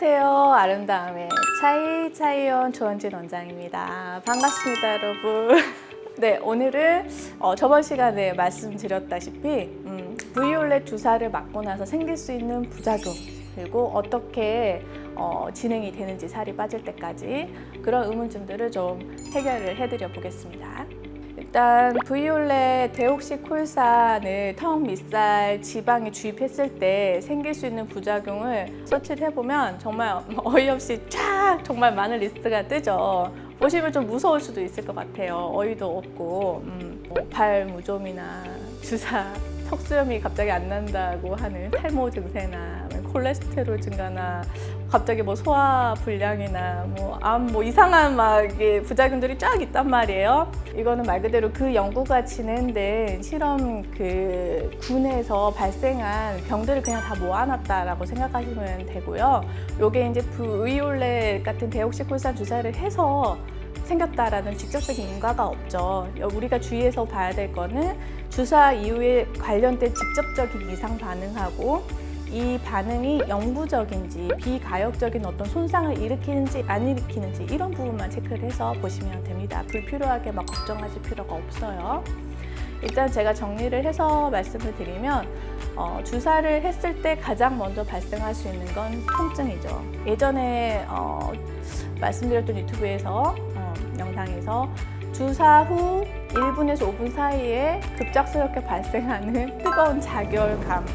안녕하세요. 아름다움의 차이 차이원 조원진 원장입니다. 반갑습니다, 여러분. 네, 오늘은 어, 저번 시간에 말씀드렸다시피 음, 브이올렛 주사를 맞고 나서 생길 수 있는 부작용 그리고 어떻게 어, 진행이 되는지 살이 빠질 때까지 그런 의문점들을 좀 해결을 해드려 보겠습니다. 일단 브이올렛 데옥시 콜산을 턱 밑살 지방에 주입했을 때 생길 수 있는 부작용을 서치를 해보면 정말 어이없이 쫙 정말 많은 리스트가 뜨죠. 보시면 좀 무서울 수도 있을 것 같아요. 어이도 없고 음, 뭐발 무좀이나 주사 턱수염이 갑자기 안 난다고 하는 탈모 증세나 콜레스테롤 증가나 갑자기 뭐 소화 불량이나 뭐 암 뭐 이상한 막 부작용들이 쫙 있단 말이에요. 이거는 말 그대로 그 연구가 진행된 실험 그 군에서 발생한 병들을 그냥 다 모아놨다라고 생각하시면 되고요. 요게 이제 브이올렛 같은 데옥시콜산 주사를 해서 생겼다라는 직접적인 인과가 없죠. 우리가 주의해서 봐야 될 거는 주사 이후에 관련된 직접적인 이상 반응하고 이 반응이 영구적인지 비가역적인 어떤 손상을 일으키는지 안 일으키는지 이런 부분만 체크를 해서 보시면 됩니다. 불필요하게 막 걱정하실 필요가 없어요. 일단 제가 정리를 해서 말씀을 드리면 어, 주사를 했을 때 가장 먼저 발생할 수 있는 건 통증이죠. 예전에 어, 말씀드렸던 유튜브에서 어, 영상에서 주사 후 1분에서 5분 사이에 급작스럽게 발생하는 뜨거운 자결감,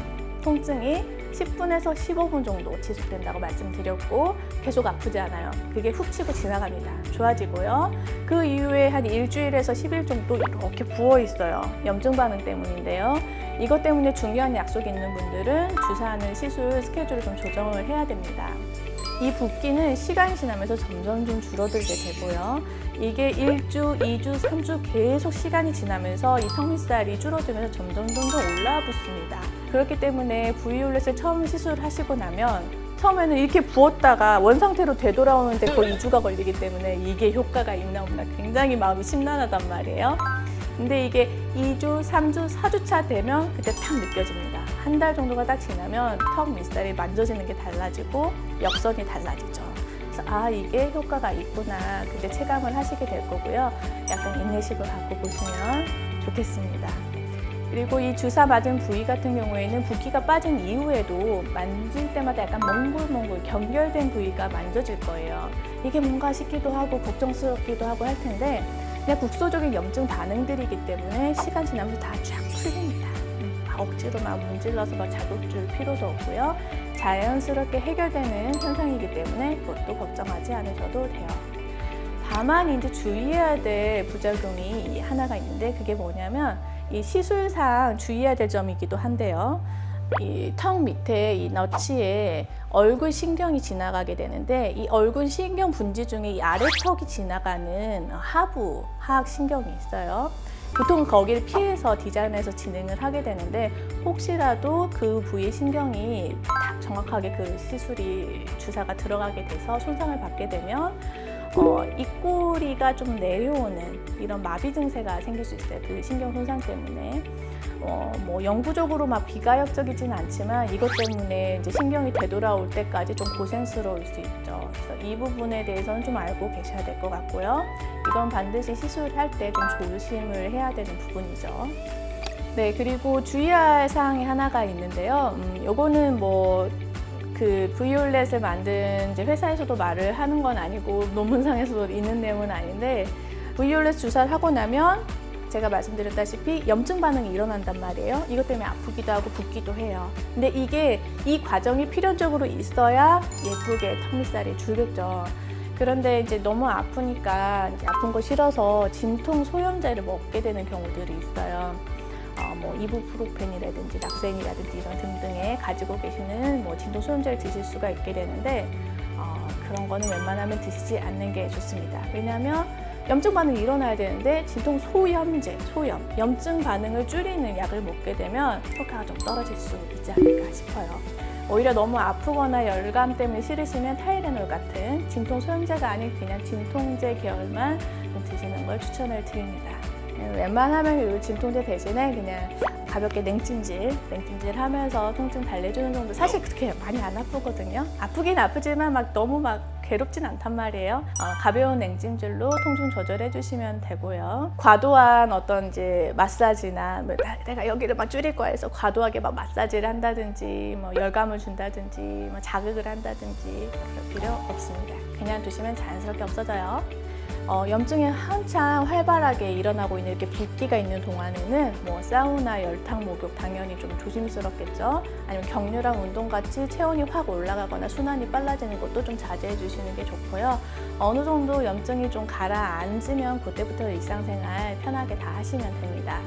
통증이 10분에서 15분 정도 지속된다고 말씀드렸고 계속 아프지 않아요. 그게 훅 치고 지나갑니다. 좋아지고요. 그 이후에 한 일주일에서 10일 정도 이렇게 부어 있어요. 염증 반응 때문인데요. 이것 때문에 중요한 약속이 있는 분들은 주사하는 시술 스케줄을 좀 조정을 해야 됩니다. 이 붓기는 시간이 지나면서 점점 좀 줄어들게 되고요. 이게 1주, 2주, 3주 계속 시간이 지나면서 이 턱밑살이 줄어들면서 점점 점점 올라붙습니다. 그렇기 때문에 브이올렛을 처음 시술하시고 나면 처음에는 이렇게 부었다가 원상태로 되돌아오는데 거의 2주가 걸리기 때문에 이게 효과가 있나 없나 굉장히 마음이 심란하단 말이에요. 근데 이게 2주, 3주, 4주차 되면 그때 탁 느껴집니다. 한 달 정도가 딱 지나면 턱 밑살이 만져지는 게 달라지고 역선이 달라지죠. 그래서 아 이게 효과가 있구나 그때 체감을 하시게 될 거고요. 약간 인내심을 갖고 보시면 좋겠습니다. 그리고 이 주사 맞은 부위 같은 경우에는 붓기가 빠진 이후에도 만질 때마다 약간 몽글몽글 경결된 부위가 만져질 거예요. 이게 뭔가 싶기도 하고 걱정스럽기도 하고 할 텐데 그냥 국소적인 염증 반응들이기 때문에 시간 지나면서 다 쫙 풀립니다. 억지로 막 문질러서 막 자극 줄 필요도 없고요. 자연스럽게 해결되는 현상이기 때문에 그것도 걱정하지 않으셔도 돼요. 다만 이제 주의해야 될 부작용이 하나가 있는데 그게 뭐냐면 이 시술상 주의해야 될 점이기도 한데요. 이턱 밑에 이 너치에 얼굴 신경이 지나가게 되는데 이 얼굴 신경 분지 중에 이 아래 턱이 지나가는 하부 하악 신경이 있어요. 보통 거기를 피해서 디자인해서 진행을 하게 되는데 혹시라도 그 부위 신경이 딱 정확하게 그 시술이 주사가 들어가게 돼서 손상을 받게 되면 어, 입꼬리가 좀 내려오는 이런 마비 증세가 생길 수 있어요. 그 신경 손상 때문에. 어, 뭐 영구적으로 막 비가역적이진 않지만 이것 때문에 이제 신경이 되돌아올 때까지 좀 고생스러울 수 있죠. 그래서 이 부분에 대해서는 좀 알고 계셔야 될 것 같고요. 이건 반드시 시술할 때 좀 조심을 해야 되는 부분이죠. 네, 그리고 주의할 사항이 하나가 있는데요. 음, 요거는 뭐 그 브이올렛을 만든 이제 회사에서도 말을 하는 건 아니고 논문상에서도 있는 내용은 아닌데 브이올렛 주사를 하고 나면 제가 말씀드렸다시피 염증 반응이 일어난단 말이에요. 이것 때문에 아프기도 하고 붓기도 해요. 근데 이게 이 과정이 필연적으로 있어야 예쁘게 턱밑살이 줄겠죠. 그런데 이제 너무 아프니까 이제 아픈 거 싫어서 진통 소염제를 먹게 되는 경우들이 있어요. 어, 뭐 이부프로펜이라든지 낙센이라든지 이런 등등에 가지고 계시는 뭐 진통 소염제를 드실 수가 있게 되는데 어, 그런 거는 웬만하면 드시지 않는 게 좋습니다. 왜냐하면 염증 반응이 일어나야 되는데 진통 소염제, 소염, 염증 반응을 줄이는 약을 먹게 되면 효과가 좀 떨어질 수 있지 않을까 싶어요. 오히려 너무 아프거나 열감 때문에 싫으시면 타이레놀 같은 진통 소염제가 아닌 그냥 진통제 계열만 좀 드시는 걸 추천을 드립니다. 웬만하면 이 진통제 대신에 그냥 가볍게 냉찜질, 냉찜질 하면서 통증 달래주는 정도. 사실 그렇게 많이 안 아프거든요. 아프긴 아프지만 막 너무 막 괴롭진 않단 말이에요. 어, 가벼운 냉찜질로 통증 조절해 주시면 되고요. 과도한 어떤 이제 마사지나 뭐 나- 내가 여기를 막 줄일 거야 해서 과도하게 막 마사지를 한다든지 뭐 열감을 준다든지 뭐 자극을 한다든지 필요 없습니다. 그냥 두시면 자연스럽게 없어져요. 어, 염증이 한창 활발하게 일어나고 있는 이렇게 붓기가 있는 동안에는 뭐 사우나, 열탕 목욕 당연히 좀 조심스럽겠죠. 아니면 격렬한 운동 같이 체온이 확 올라가거나 순환이 빨라지는 것도 좀 자제해 주시는 게 좋고요. 어느 정도 염증이 좀 가라앉으면 그때부터 일상생활 편하게 다 하시면 됩니다.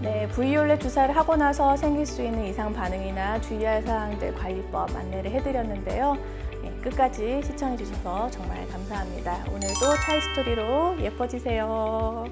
네, 부이올렛 주사를 하고 나서 생길 수 있는 이상 반응이나 주의할 사항들 관리법 안내를 해드렸는데요. 네, 끝까지 시청해 주셔서 정말 감사합니다. 오늘도 차이 스토리로 예뻐지세요.